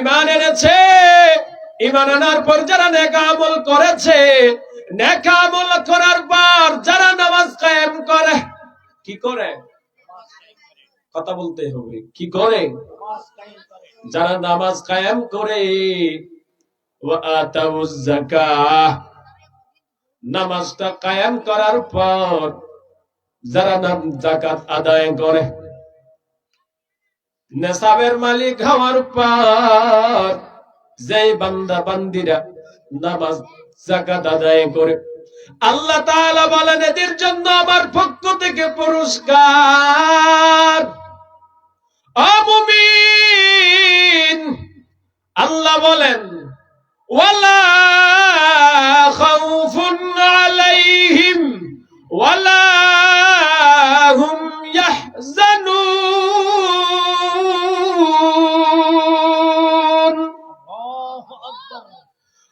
ইমান এনেছে ইমান আনার পর যারা নেকা আমল করেছে, নেকা আমল করার পর যারা নামাজ কায়েম করে, কি করে? কথা বলতে হবে, কি করে? যারা নামাজ কায়েম করে নামাজটা কায়েম করার পর যারা নাম জাকাত আদায় করে নেশাবের মালিক হওয়ার পর যেই বান্দা বান্দিরা নামাজ জাকাত আদায় করে, আল্লাহ তাআলা বলেন, এদের জন্য আমার পক্ষ থেকে পুরস্কার। আমুমিন আল্লাহ বলেন, ওয়ালা খাউফুন আলাইহিম, ওয়ালা হুম ইয়াহজানুন।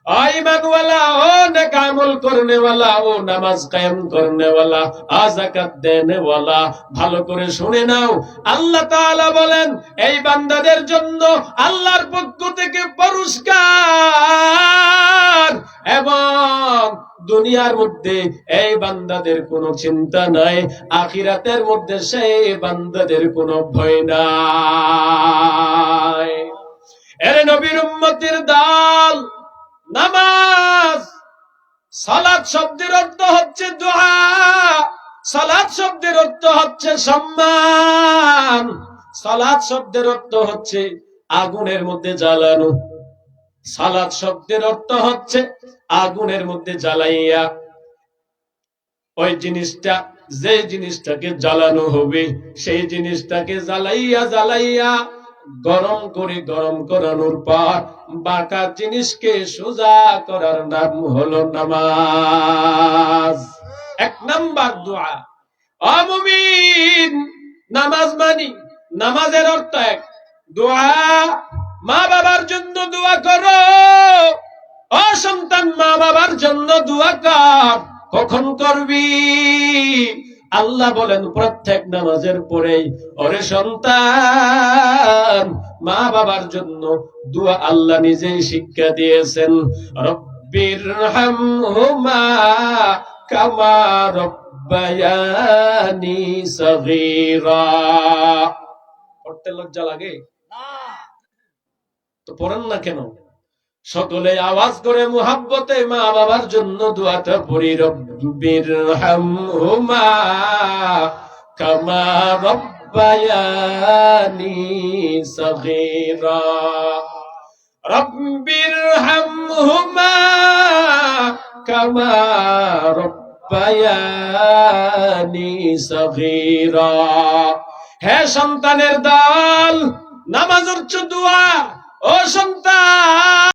आईमान वाला ओ नेकामल करने वाला ও নামাজ কায়েম করনে वाला আযাকাত দেনে वाला ভালো করে শুনে নাও আল্লাহ তাআলা বলেন এই বান্দাদের জন্য আল্লাহর পক্ষ থেকে পুরস্কার এবং দুনিয়ার মধ্যে এই বান্দাদের কোনো চিন্তা নাই আখিরাতের মধ্যে সেই বান্দাদের কোনো ভয় নাই এরে নবীর উম্মতের দল, নামাজ। সালাত শব্দের অর্থ হচ্ছে দোয়া। সালাত শব্দের অর্থ হচ্ছে সম্মান। সালাত শব্দের অর্থ হচ্ছে আগুনের মধ্যে জ্বালানো। সালাত শব্দের অর্থ হচ্ছে আগুনের মধ্যে জ্বালাইয়া। ওই জিনিসটা, যে জিনিসটাকে জ্বালানো হবে, সেই জিনিসটাকে জ্বালাইয়া জ্বালাইয়া গরম করে গরম করানোর পর বাঁকা জিনিসকে সোজা করার নাম হলো নামাজ। এক নাম্বার দোয়া। অমুমিন নামাজ মানি। নামাজের অর্থ এক। দোয়া, মা বাবার জন্য দোয়া করো। অসন্তান মা বাবার জন্য দোয়া কর। কখন করবি? আল্লাহ বলেন, প্রত্যেক নামাজের পরেই। ওরে সন্তান! মা বাবার জন্য দুয়া আল্লাহ নিজেই শিক্ষা দিয়েছেন। রব্বির হামহুমা কামা রব্বায়ানি সগীরা। পড়তে লজ্জা লাগে? তো পড়েন না কেন? সকলে আওয়াজ করে মুহাব্বতে মা বাবার জন্য দোয়াটা পড়ি। রব্বির হামহুমা কামা রব্বায়ানি সগীরা রব্বির হামহুমা কামা রব্বায়ানি সগীরা হে সন্তানের দল নামাজ দোয়া ও সন্তান!